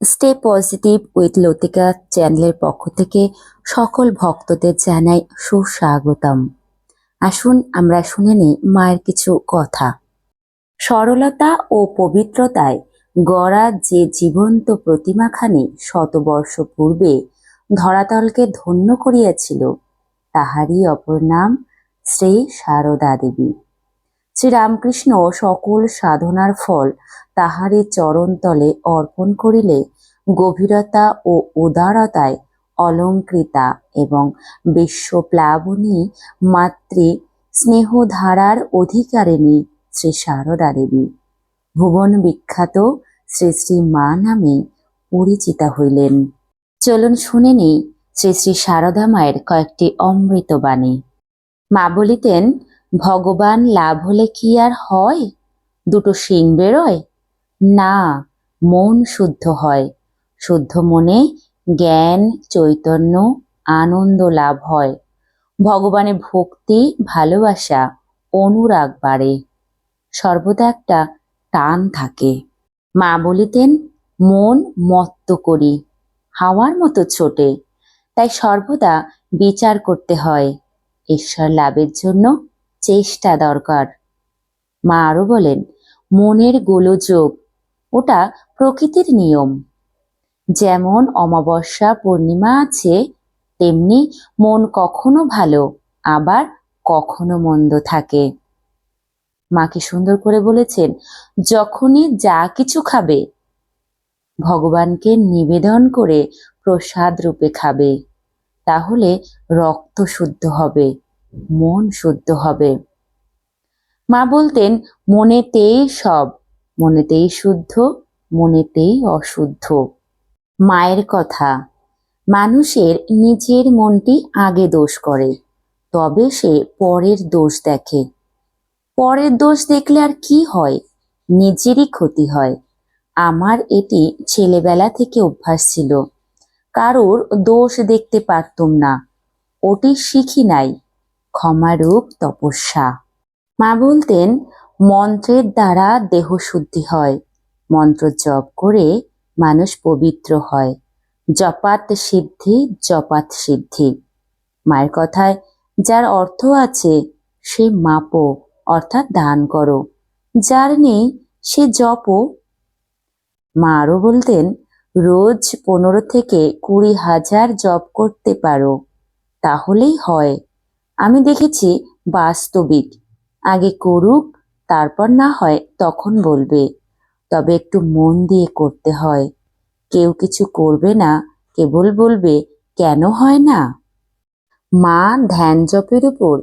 Stay positive with লতিকা চ্যানেলের পক্ষ থেকে সকল ভক্তদের জানাই সুস্বাগতম। আসুন, আমরা শুনে নিই মায়ের কিছু কথা। সরলতা ও পবিত্রতায় গড়া যে জীবন্ত প্রতিমাখানি শতবর্ষ পূর্বে ধরাতলকে ধন্য করিয়াছিল, তাহারই অপর নাম শ্রী সারদা দেবী। শ্রীরামকৃষ্ণ সকল সাধনার ফল তাহারই চরণতলে অর্পণ করিলে গভীরতা ও উদারতায় অলঙ্কৃতা এবং বিশ্বপ্লাবনী মাতৃ স্নেহধারার অধিকারিণী শ্রী সারদা দেবী। ভুবন বিখ্যাত শ্রী শ্রী মা নামে পরিচিতা হইলেন। চলুন শুনে নিই শ্রী শ্রী সারদা মায়ের কয়েকটি অমৃত বাণী। মা বলিতেন ভগবান লাভ হলে কি আর হয়? দুটো শিং বেরোয়? না, মন শুদ্ধ হয়। শুদ্ধ মনে জ্ঞান, চৈতন্য, আনন্দ লাভ হয়। ভগবানে ভক্তি, ভালোবাসা, অনুরাগ বাড়ে। সর্বদা একটা টান থাকে। মা বলিতেন, মন মত্ত করি, হাওয়ার মতো ছোটে। তাই সর্বদা বিচার করতে হয়। ঈশ্বর লাভের জন্য চেষ্টা দরকার। মা আরও বলেন, মনের গোলযোগ, ওটা প্রকৃতির নিয়ম। যেমন অমাবস্যা, পূর্ণিমা আছে, তেমনি মন কখনো ভালো, আবার কখনো মন্দ থাকে। মাকে সুন্দর করে বলেছেন, যখনই যা কিছু খাবে, ভগবানকে নিবেদন করে প্রসাদ রূপে খাবে, তাহলে রক্ত শুদ্ধ হবে। মন শুদ্ধ হবে। মা বলতেন, মনেতেই সব, মনেতেই শুদ্ধ, মনেতেই অশুদ্ধ। মায়ের কথা, মানুষের নিজের মনটি আগে দোষ করে, তবে সে পরের দোষ দেখে। পরের দোষ দেখলে আর কি হয়? নিজেরই ক্ষতি হয়। আমার এটি ছেলেবেলা থেকে অভ্যাস ছিল। কারোর দোষ দেখতে পারতুম না। ওটি শিখি নাই। ক্ষমারূপ তপস্যা। মা বলতেন, মন্ত্রের দ্বারা দেহ শুদ্ধি হয়। মন্ত্র জপ করে মানুষ পবিত্র হয়। জপাত সিদ্ধি জপাত সিদ্ধি। মায়ের কথায় যার অর্থ আছে, সে মাপো, অর্থাৎ দান করো। যার নেই, সে জপও মা আরও বলতেন, রোজ পনেরো থেকে কুড়ি হাজার জপ করতে পারো। তাহলেই হয়। আমি দেখেছি বাস্তবিক। আগে করুক, তারপর না হয় তখন বলবে। তবে একটু মন দিয়ে করতে হয়। কেউ কিছু করবে না, কেবল বলবে, কেন হয় না? মা ধ্যান জপের উপর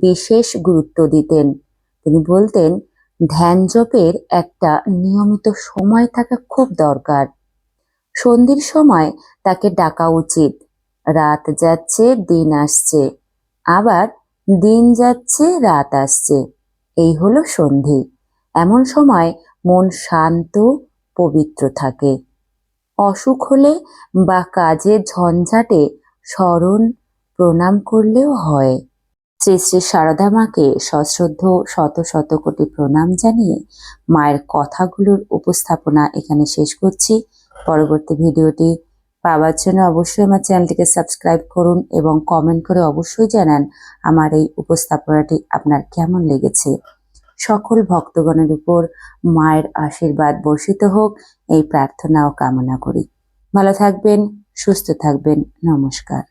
বিশেষ গুরুত্ব দিতেন। তিনি বলতেন, ধ্যান জপের একটা নিয়মিত সময় থাকা খুব দরকার। সন্ধির সময় তাকে ডাকা উচিত। রাত যাচ্ছে, দিন আসছে। আবার দিন যাচ্ছে, রাত আসছে। এই হলো সন্ধি। এমন সময় মন শান্ত, পবিত্র থাকে। অসুখ হলে বা কাজের ঝঞ্ঝাটে স্মরণ প্রণাম করলেও হয়। শ্রী শ্রী সারদা মাকে সশ্রদ্ধ শত শত কোটি প্রণাম জানিয়ে মায়ের কথাগুলোর উপস্থাপনা এখানে শেষ করছি। পরবর্তী ভিডিওটি পাওয়ার জন্য অবশ্যই আমার চ্যানেলটিকে সাবস্ক্রাইব করুন এবং কমেন্ট করে অবশ্যই জানান আমার এই উপস্থাপনাটি আপনার কেমন লেগেছে। সকল ভক্তগণের উপর মায়ের আশীর্বাদ বর্ষিত হোক, এই প্রার্থনা ও কামনা করি। ভালো থাকবেন, সুস্থ থাকবেন, নমস্কার।